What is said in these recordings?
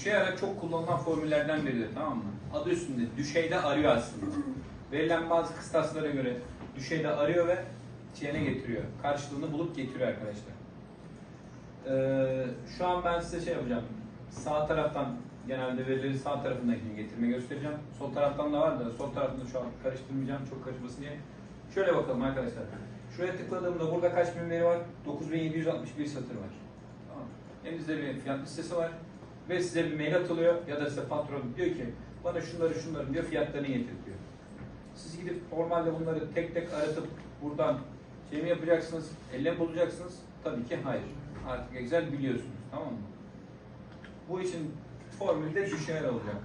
Düşey ara çok kullanılan formüllerden biridir tamam mı? Adı üstünde düşeyde arıyor aslında. Verilen bazı kıstaslara göre düşeyde arıyor ve şeyine getiriyor. Karşılığını bulup getiriyor arkadaşlar. Ee, şu an ben size şey yapacağım. Sağ taraftan genelde verileri sağ tarafındakini getirme göstereceğim. Sol taraftan da var da sol tarafını şu an karıştırmayacağım çok karışmasın diye. Şöyle bakalım arkadaşlar. Şuraya tıkladığımda burada kaç bin veri var? 9761 satır var. Tamam. Elimizde bir fiyat listesi var. Ve size bir mail atılıyor ya da size patron diyor ki bana şunları şunları diyor fiyatlarını getir diyor. Siz gidip normalde bunları tek tek aratıp buradan şey mi yapacaksınız, elle mi bulacaksınız? Tabii ki hayır. Artık Excel biliyorsunuz tamam mı? Bu için formülde düşer olacak.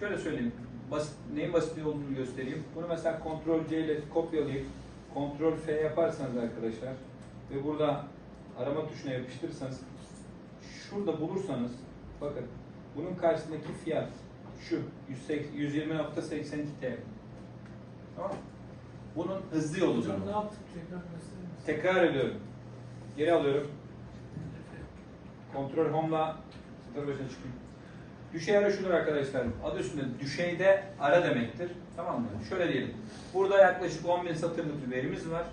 Şöyle söyleyeyim, basit, neyin basit olduğunu göstereyim. Bunu mesela Ctrl C ile kopyalayıp Ctrl F yaparsanız arkadaşlar ve burada arama tuşuna yapıştırırsanız şurada bulursanız bakın bunun karşısındaki fiyat şu 180 120.82 TL. Tamam? Bunun hızlı yolu Hocam ne yaptık tekrar? Tekrar ediyorum. Geri alıyorum. Kontrol Home'la satır başına çıkayım. Düşey ara şudur arkadaşlar. Adı üstünde düşeyde ara demektir. Tamam mı? Şöyle diyelim. Burada yaklaşık 10.000 satırlık bir verimiz var.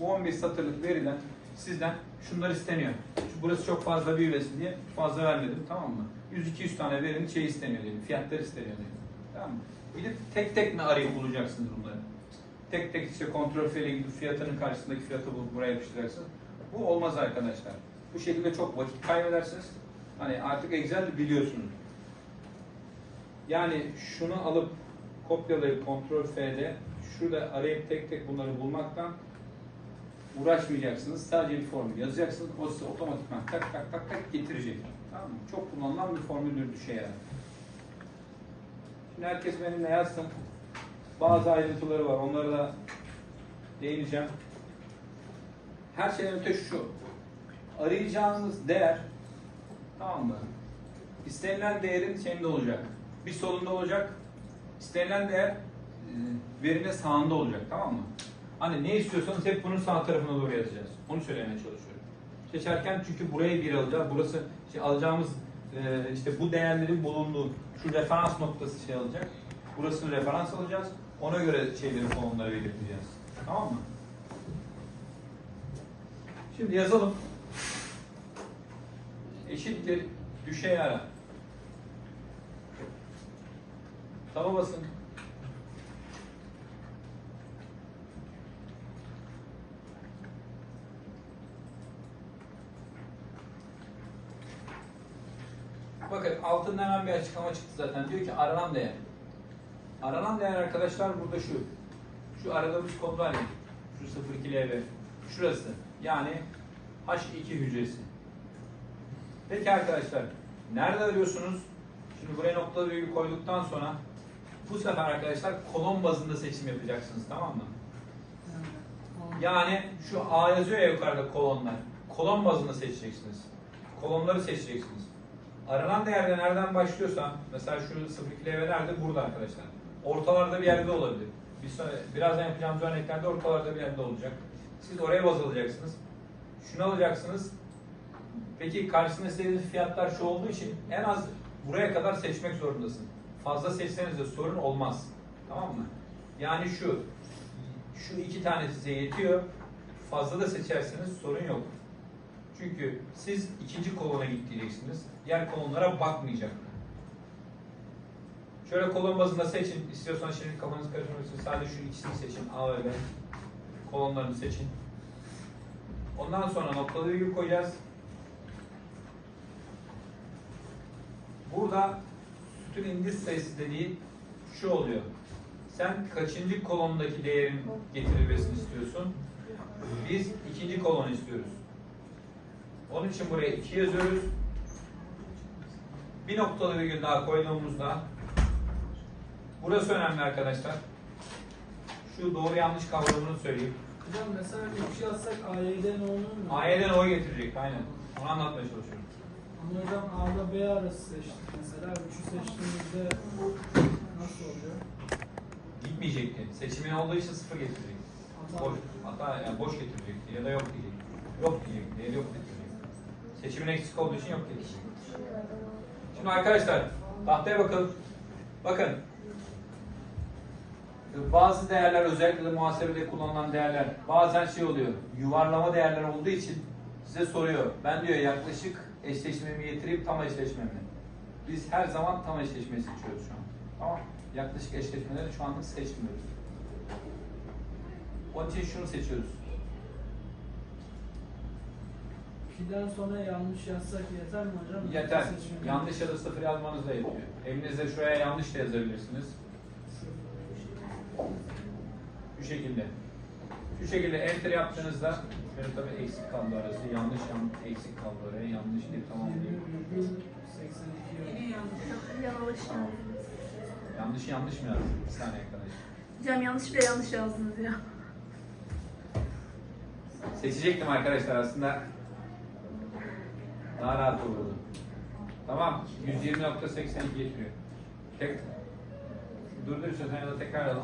Bu 10.000 satırlık veriden sizden şunlar isteniyor. Şu burası çok fazla büyümesin diye fazla vermedim. Tamam mı? 100-200 tane verinin şey isteniyor diyelim. Fiyatlar isteniyor diyelim. Tamam mı? Gidip tek tek mi arayıp bulacaksınız bunları? Tek tek işte kontrol fele gidip fiyatının karşısındaki fiyatı bulup buraya yapıştıracaksınız. Bu olmaz arkadaşlar. Bu şekilde çok vakit kaybedersiniz. Hani artık Excel biliyorsunuz. Yani şunu alıp kopyalayıp kontrol F'de şurada arayıp tek tek bunları bulmaktan uğraşmayacaksınız. Sadece bir formül yazacaksınız. O size otomatikman tak tak tak tak getirecek. Tamam mı? Çok kullanılan bir formüldür düşey yarar. Şimdi herkes benimle yazsın. Bazı ayrıntıları var. Onlara da değineceğim. Her şeyden öte şu. Arayacağınız değer tamam mı? İstenilen değerin şeyinde olacak. Bir solunda olacak. İstenilen değer e, verinin sağında olacak. Tamam mı? Hani ne istiyorsanız hep bunun sağ tarafına doğru yazacağız. Onu söylemeye çalışıyorum. Seçerken çünkü burayı bir alacağız. Burası şey alacağımız e, işte bu değerlerin bulunduğu şu referans noktası şey alacak. Burasını referans alacağız. Ona göre şeyleri konumları belirleyeceğiz. Tamam mı? Şimdi yazalım. Eşittir düşey ara. Taba basın. Bakın altında hemen bir açıklama çıktı zaten. Diyor ki aranan değer. Aranan değer arkadaşlar burada şu. Şu aradığımız kod var ya. Şu 02LV. Şurası. Yani H2 hücresi. Peki arkadaşlar. Nerede arıyorsunuz? Şimdi buraya noktalı virgül koyduktan sonra bu sefer arkadaşlar kolon bazında seçim yapacaksınız. Tamam mı? Yani şu A yazıyor ya yukarıda kolonlar. Kolon bazında seçeceksiniz. Kolonları seçeceksiniz. Aranan değerde nereden başlıyorsa, mesela şu 02 LV nerede? Burada arkadaşlar. Ortalarda bir yerde olabilir. Bir sonra, birazdan yapacağımız örneklerde ortalarda bir yerde olacak. Siz oraya baz alacaksınız. Şunu alacaksınız. Peki karşısında istediğiniz fiyatlar şu olduğu için en az buraya kadar seçmek zorundasın. Fazla seçseniz de sorun olmaz. Tamam mı? Yani şu, şu iki tane size yetiyor. Fazla da seçerseniz sorun yok. Çünkü siz ikinci kolona git diyeceksiniz. Diğer kolonlara bakmayacak. Şöyle kolon bazında seçin. İstiyorsanız şimdi kafanız karışmak için sadece şu ikisini seçin. A ve B. Kolonlarını seçin. Ondan sonra noktalı virgül koyacağız. Burada sütun indiz sayısı dediği şu oluyor. Sen kaçıncı kolondaki değerin getirilmesini istiyorsun? Biz ikinci kolonu istiyoruz. Onun için buraya 2 yazıyoruz. Bir noktalı virgül daha koyduğumuzda burası önemli arkadaşlar. Şu doğru yanlış kavramını söyleyeyim. Hocam mesela 3 yazsak AYD ne olur mu? A'den O'yu getirecek aynen. Onu anlatmaya çalışıyorum. Ama hocam A'da B arası seçtik mesela. 3'ü seçtiğimizde nasıl oluyor? Gitmeyecekti. Seçimin olduğu için sıfır getirecek. Hata. Boş, hatta yani boş getirecekti ya da yok diyecek. Yok diyecekti yok getirecek. Seçimin eksik olduğu için yok getirecek. Şimdi arkadaşlar tahtaya bakalım. Bakın. Bazı değerler özellikle de muhasebede kullanılan değerler bazen şey oluyor. Yuvarlama değerler olduğu için size soruyor. Ben diyor yaklaşık eşleşmemi getireyim tam eşleşme mi? Biz her zaman tam eşleşmeyi seçiyoruz şu an. Tamam. Yaklaşık eşleşmeleri şu anlık seçmiyoruz. Onun için şunu seçiyoruz. P'den sonra yanlış yazsak yeter mi hocam? Yeter. Seçim- Yanlış ya da sıfır yazmanız da yetiyor. Elinizde şuraya yanlış da yazabilirsiniz. Şu şekilde. Şu şekilde enter yaptığınızda şöyle tabii eksik kaldı arası. Yanlış yan, eksik kaldı oraya. Yanlış değil tamam değil. 20,82 Yine yanlış. Yanlış. Yanlış yanlış mı yazdım? Bir saniye arkadaş. Hocam yanlış bile yanlış yazdınız ya. Seçecektim arkadaşlar aslında. Daha rahat olurdu. Tamam. 120.82 getiriyor. Tek Durdur istiyorsan ya da tekrar alalım.